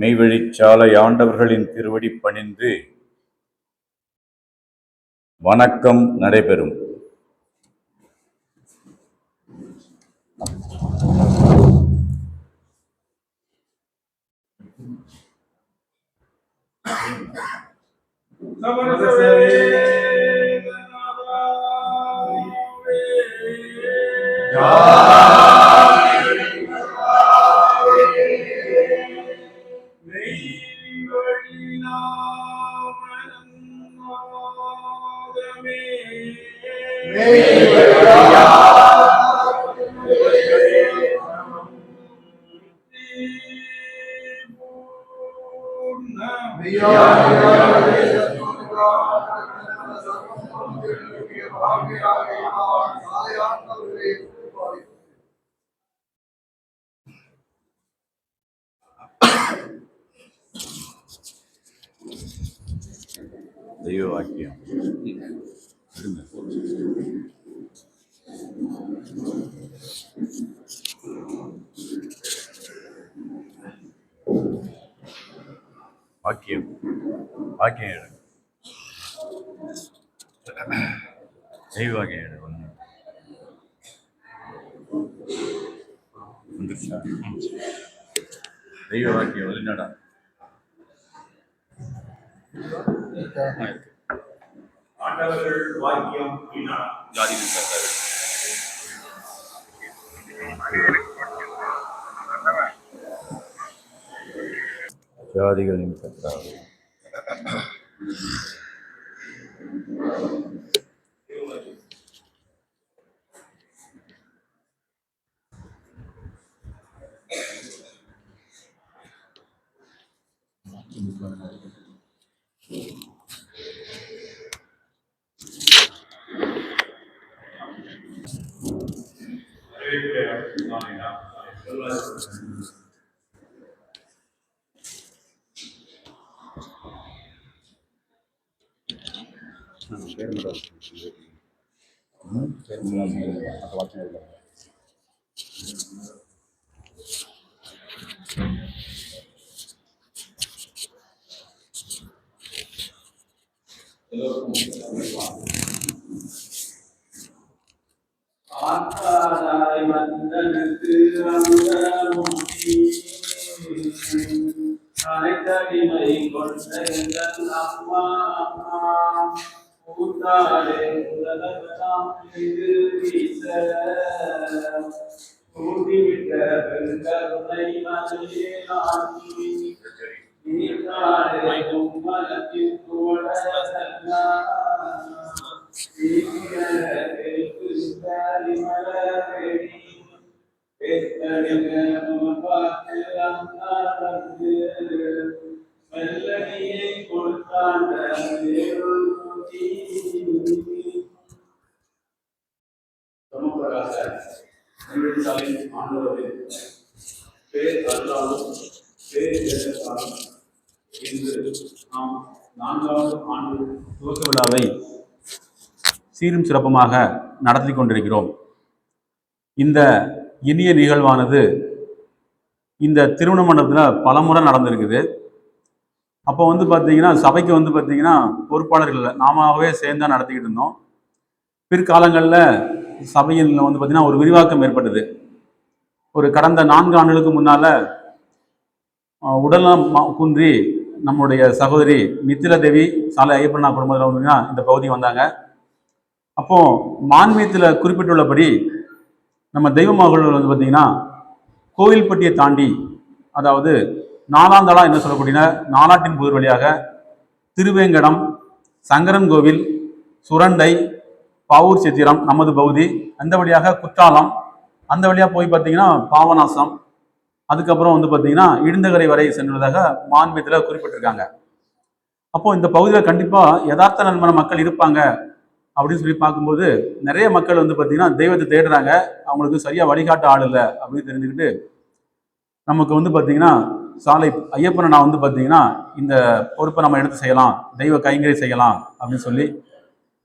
மெய்வழிச்சாலை ஆண்டவர்களின் திருவடி பணிந்து வணக்கம் நடைபெறும். தெய்வ வாக்கியம் வாக்கியம் வாக்கியம் எடு தெய்வ வாக்கியம் எடு ஒன்று வந்துருச்சா? தெய்வ வாக்கியம் வெளிநடா? ஆண்டவர்கள் வாக்கியம் ஜாதி യാഗാദികളിലും കർത്താവ് ஆத்தாராய் வந்தனுக்கு அமுதமுடி அனைத்தடிமை கொண்ட எங்கள் அம்மா அம்மா. கூத்தாடே உலகெல்லாம் இது வீச கூட்டிவிட்ட பெருங்கருணை மலையே நாட்டி நீத்தாடே கும்மலத்தின் கூட பேர் அல்லாலும் பேர் எடுத்தாலும் இன்று நாம் நான்காவது ஆண்டு துவக்க விழாவை சீரும் சிறப்புமாக நடத்தி கொண்டிருக்கிறோம். இந்த இனிய நிகழ்வானது இந்த திருமண மண்டபத்தில் பல முறை நடந்திருக்குது. அப்போ வந்து பார்த்தீங்கன்னா சபைக்கு வந்து பார்த்தீங்கன்னா பொறுப்பாளர்கள் நாமவே சேர்ந்து தான் நடத்திக்கிட்டு இருந்தோம். பிற்காலங்களில் சபையில் வந்து பார்த்தீங்கன்னா ஒரு விரிவாக்கம் ஏற்பட்டது. ஒரு கடந்த நான்கு ஆண்டுகளுக்கு முன்னால் உடல்நலம் குன்றி நம்முடைய சகோதரி நித்தில தேவி சாலை ஐயப்பண்ணா குடும்பத்தில் வந்து இந்த பகுதி வந்தாங்க. அப்போ மான்மியத்தில் குறிப்பிட்டுள்ளபடி நம்ம தெய்வ மகள் வந்து பார்த்தீங்கன்னா கோவில்பட்டியை தாண்டி அதாவது நாலாந்தளா என்ன சொல்லக்கூடிய நாலாட்டின் புதர் வழியாக திருவேங்கடம் சங்கரன் கோவில் சுரண்டை பாவூர் சித்திரம் நமது பகுதி அந்த வழியாக குற்றாலம் அந்த வழியாக போய் பார்த்தீங்கன்னா பாவநாசம் அதுக்கப்புறம் வந்து பார்த்தீங்கன்னா இடிந்தகரை வரை சென்றுள்ளதாக மாண்பியத்தில் குறிப்பிட்டிருக்காங்க. அப்போ இந்த பகுதியில் கண்டிப்பாக யதார்த்த நண்பன மக்கள் இருப்பாங்க அப்படின்னு சொல்லி பார்க்கும்போது நிறைய மக்கள் வந்து பார்த்தீங்கன்னா தெய்வத்தை தேடுறாங்க. அவங்களுக்கு சரியாக வழிகாட்ட ஆள் இல்லை அப்படின்னு தெரிஞ்சுக்கிட்டு நமக்கு வந்து பார்த்தீங்கன்னா சாலை ஐயப்பனை நான் வந்து பார்த்தீங்கன்னா இந்த பொறுப்பை நம்ம எடுத்து செய்யலாம். தெய்வ கைங்கறி செய்யலாம் அப்படின்னு சொல்லி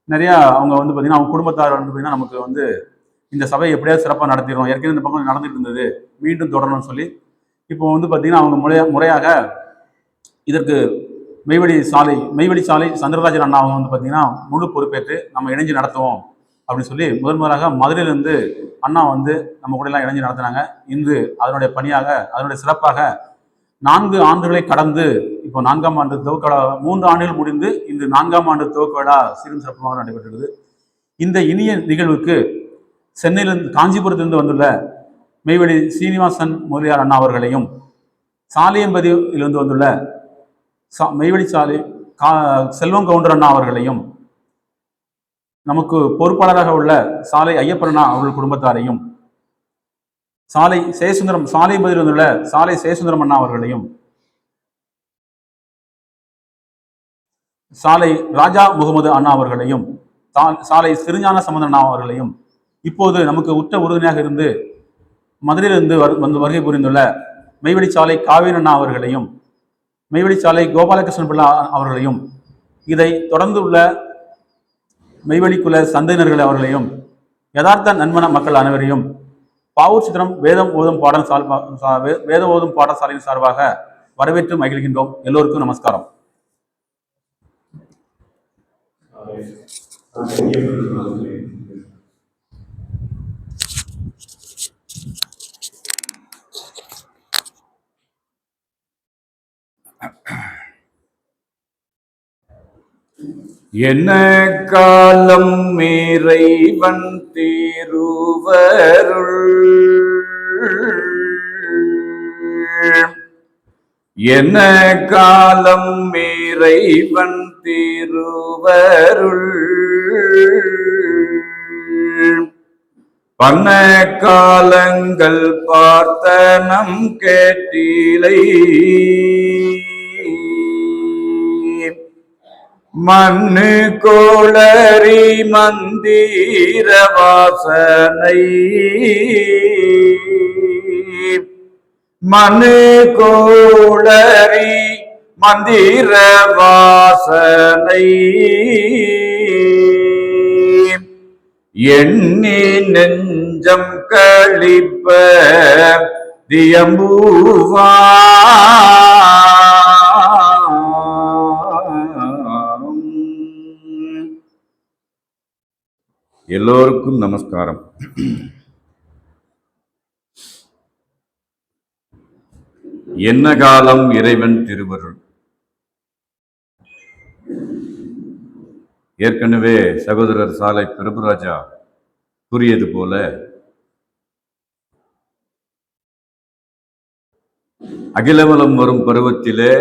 நிறையா அவங்க வந்து பார்த்தீங்கன்னா அவங்க குடும்பத்தார் வந்து பார்த்தீங்கன்னா நமக்கு வந்து இந்த சபையை எப்படியாவது சிறப்பாக நடத்திடுவோம் ஏற்கனவே இந்த பக்கம் நடந்துட்டு இருந்தது மீண்டும் தொடரணும்னு சொல்லி இப்போ வந்து பார்த்தீங்கன்னா அவங்க முறையா முறையாக இதற்கு மெய்வழி சாலை மெய்வழி சாலை சந்திரராஜன் அண்ணா அவங்க வந்து பார்த்தீங்கன்னா முழு பொறுப்பேற்று நம்ம இணைஞ்சு நடத்துவோம் அப்படின்னு சொல்லி முதன் முதலாக மதுரையிலேருந்து அண்ணா வந்து நம்ம கூட எல்லாம் இணைஞ்சு நடத்தினாங்க. இன்று அதனுடைய பணியாக அதனுடைய சிறப்பாக நான்கு ஆண்டுகளை கடந்து இப்போ நான்காம் ஆண்டு துவக்க விழா மூன்று ஆண்டுகள் முடிந்து இன்று நான்காம் ஆண்டு துவக்க விழா சீரும் சிறப்புமாக நடைபெற்றது இந்த இனிய நிகழ்வுக்கு சென்னையிலிருந்து காஞ்சிபுரத்திலிருந்து வந்துள்ள மெய்வெளி சீனிவாசன் முதலியார் அண்ணா அவர்களையும் சாலியம்பதியிலிருந்து வந்துள்ள சா மெய்வெளி சாலை கா செல்வம் கவுண்டர் அண்ணா அவர்களையும் நமக்கு பொறுப்பாளராக உள்ள சாலை ஐயப்பண்ணா அவர்கள் குடும்பத்தாரையும் சாலை சேசுந்தரம் சாலை பதில் வந்துள்ள சாலை சேசுந்தரம் அண்ணா அவர்களையும் சாலை ராஜா முகமது அண்ணா அவர்களையும் சாலை சிறுஞான சம்பந்த அண்ணா அவர்களையும் இப்போது நமக்கு உற்ற உறுதுணையாக இருந்து மதுரையிலிருந்து வந்து வருகை புரிந்துள்ள மெய்வெளிச்சாலை காவேரண்ணா காவேரி அண்ணா அவர்களையும் மெய்வெளிச்சாலை சாலை கோபாலகிருஷ்ணன் பிள்ளை அவர்களையும் இதை தொடர்ந்து உள்ள மெய்வழிக்குள்ள சந்தையினர்கள் அவர்களையும் யதார்த்த நன்மன மக்கள் அனைவரையும் பாவூர் சித்திரம் வேதம் ஓதும் பாடல் சால் வேத வேதம் ஓதும் பாடசாலையின் சார்பாக வரவேற்று மகிழ்கின்றோம். எல்லோருக்கும் நமஸ்காரம். என்ன காலம் இறைவன் திருவருள்? என்ன காலம் இறைவன் திருவருள்? பண்ண காலங்கள் பார்த்த நம் கேட்டிலை. மண்ணு கோளரி மந்திர வாசனை. மனு கோளரி மந்திர வாசனை. எண்ணி நெஞ்சம் கழிப்ப தியம்பூவா எல்லோருக்கும் நமஸ்காரம். என்ன காலம் இறைவன் திருவருள்? ஏற்கனவே சகோதரர் சாலை பிரபுராஜா கூறியது போல அகிலவலம் வரும் பருவத்திலே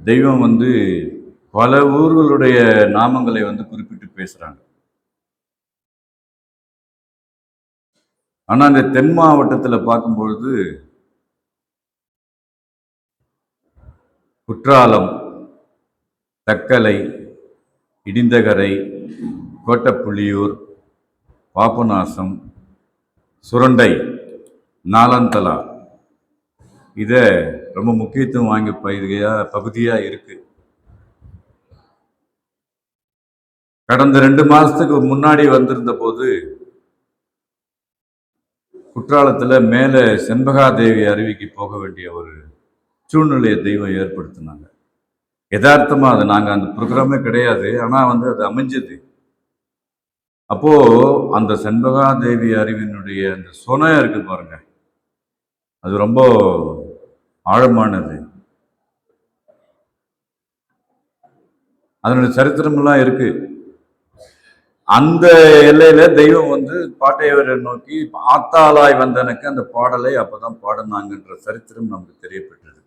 தெய்வம் வந்து பல ஊர்களுடைய நாமங்களை வந்து குறிப்பிட்டு பேசுறாங்க. ஆனா இந்த தென் மாவட்டத்தில் பார்க்கும் பொழுது குற்றாலம் தக்கலை இடிந்தகரை கோட்டப்புள்ளியூர் பாபநாசம் சுரண்டை நாலந்தலா இதை ரொம்ப முக்கியத்துவம் வாங்கி பகுதியாக பகுதியாக இருக்கு. கடந்த ரெண்டு மாதத்துக்கு முன்னாடி வந்திருந்த போது குற்றாலத்தில் மேலே செண்பகாதேவி அருவிக்கு போக வேண்டிய ஒரு சூழ்நிலையை தெய்வம் ஏற்படுத்தினாங்க. யதார்த்தமாக அது நாங்கள் அந்த ப்ரோக்ராமே கிடையாது ஆனால் வந்து அது அமைஞ்சது. அப்போது அந்த செண்பகாதேவி அருவினுடைய அந்த சொனை இருக்குது பாருங்க. அது ரொம்ப ஆழமானது. அதனுடைய சரித்திரமெல்லாம் இருக்குது அந்த எல்லையில தெய்வம் வந்து பாட்டையவரை நோக்கி ஆத்தாளாய் வந்தனுக்கு அந்த பாடலை அப்பதான் பாடினாங்கன்ற சரித்திரம் நமக்கு தெரியப்பட்டது.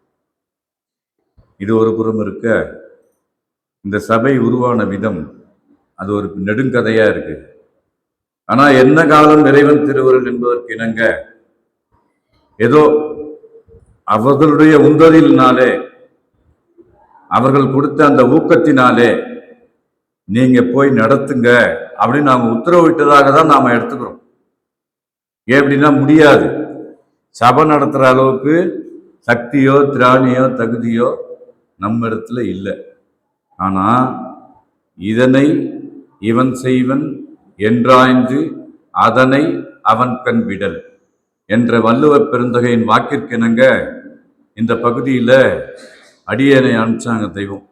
இது ஒரு புறம் இருக்க இந்த சபை உருவான விதம் அது ஒரு நெடுங்கதையா இருக்கு. ஆனா என்ன காலம் இறைவன் திருவருள் என்பதற்கு இணங்க ஏதோ அவர்களுடைய உந்தலினாலே அவர்கள் கொடுத்த அந்த ஊக்கத்தினாலே நீங்க போய் நடத்துங்க அப்படின்னு நாம உத்தரவிட்டதாக தான் நாம எடுத்துக்கிறோம். ஏன் அப்படின்னா முடியாது. சபை நடத்துற அளவுக்கு சக்தியோ திராணியோ தகுதியோ நம்ம இடத்துல இல்லை. ஆனா இதனை இவன் செய்வன் என்றாய்ந்து அதனை அவன் கண் விடல் என்ற வள்ளுவ பெருந்தகையின் வாக்கிற்கிணங்க இந்த பகுதியில் அடியனை அனுப்பிச்சாங்க தெய்வம்.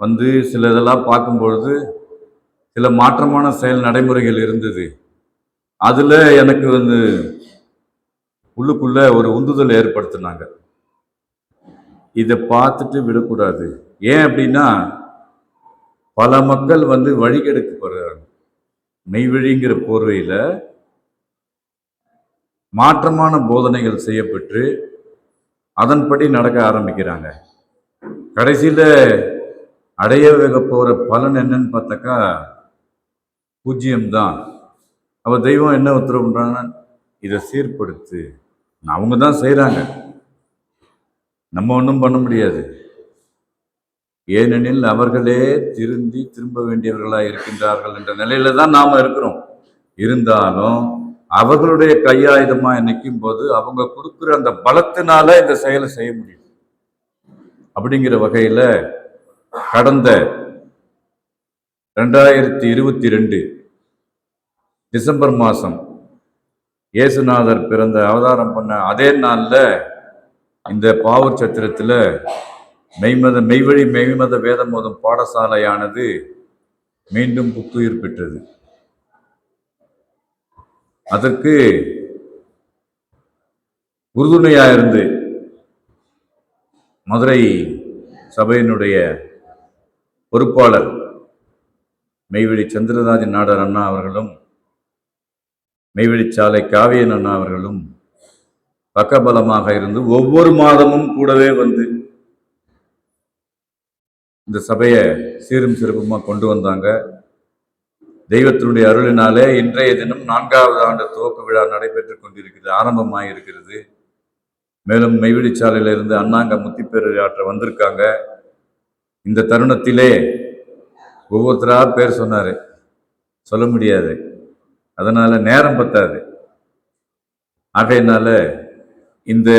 வந்து சில இதெல்லாம் பார்க்கும்பொழுது சில மாற்றமான செயல் நடைமுறைகள் இருந்தது. அதில் எனக்கு வந்து உள்ளுக்குள்ளே ஒரு உந்துதல் ஏற்படுத்தினாங்க. இதை பார்த்துட்டு விடக்கூடாது. ஏன் அப்படின்னா பல மக்கள் வந்து வழிகெடுக்கப்படுறாங்க மெய்வழிங்கிற போர்வையில் மாற்றமான போதனைகள் செய்யப்பட்டு அதன்படி நடக்க ஆரம்பிக்கிறாங்க. கடைசியில் அடைய வைக்க போகிற பலன் என்னன்னு பார்த்தாக்கா பூஜ்ஜியம்தான். அப்போ தெய்வம் என்ன உத்தரவு பண்ணுறாங்கன்னா இதை சீர்படுத்து. அவங்க தான் செய்கிறாங்க நம்ம ஒன்றும் பண்ண முடியாது. ஏனெனில் அவர்களே திருந்தி திரும்ப வேண்டியவர்களாக இருக்கின்றார்கள் என்ற நிலையில தான் நாம் இருக்கிறோம். இருந்தாலும் அவர்களுடைய கையாயுதமாக நிற்கும் போது அவங்க கொடுக்குற அந்த பலத்தினால இந்த செயலை செய்ய முடியும். அப்படிங்கிற வகையில் கடந்த ரெண்டாயிரத்தி இருபத்தி ரெண்டு டிசம்பர் மாதம் இயேசுநாதர் பிறந்த அவதாரம் பண்ண அதே நாளில் இந்த பாவூர் சத்திரத்தில் மெய்மத மெய்வழி மெய்மத வேதம் மோதும் பாடசாலையானது மீண்டும் புத்துயிர் பெற்றது. அதற்கு உறுதுணையாக இருந்து மதுரை சபையினுடைய பொறுப்பாளர் மெய்வெளி சந்திரராஜன் நாடர் அண்ணா அவர்களும் மெய்வெளிச்சாலை காவியன் அண்ணா அவர்களும் பக்கபலமாக இருந்து ஒவ்வொரு மாதமும் கூடவே வந்து இந்த சபையை சீரும் சிறப்புமாக கொண்டு வந்தாங்க. தெய்வத்தினுடைய அருளினாலே இன்றைய தினம் நான்காவது ஆண்டு துவக்க விழா நடைபெற்றுக் கொண்டிருக்கிறது ஆரம்பமாக இருக்கிறது மேலும் மெய்வெளிச்சாலையில் இருந்து அண்ணாங்க முத்திப்பேரர் ஆற்ற வந்திருக்காங்க. இந்த தருணத்திலே ஒவ்வொருத்தராக பேர் சொன்னார். சொல்ல முடியாது. அதனால் நேரம் பத்தாது. ஆகையினால இந்த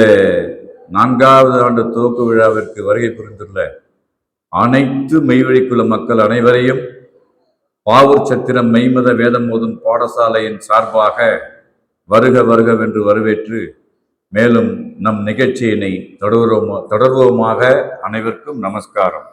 நான்காவது ஆண்டு துவக்க விழாவிற்கு வருகை புரிந்துள்ள அனைத்து மெய்வழிக்குள்ள மக்கள் அனைவரையும் பாவூர் சத்திரம் மெய்மத வேதம் மோதும் பாடசாலையின் சார்பாக வருக வருகவென்று வரவேற்று மேலும் நம் நிகழ்ச்சியினை தொடர்வோமா தொடர்வோமாக அனைவருக்கும் நமஸ்காரம்.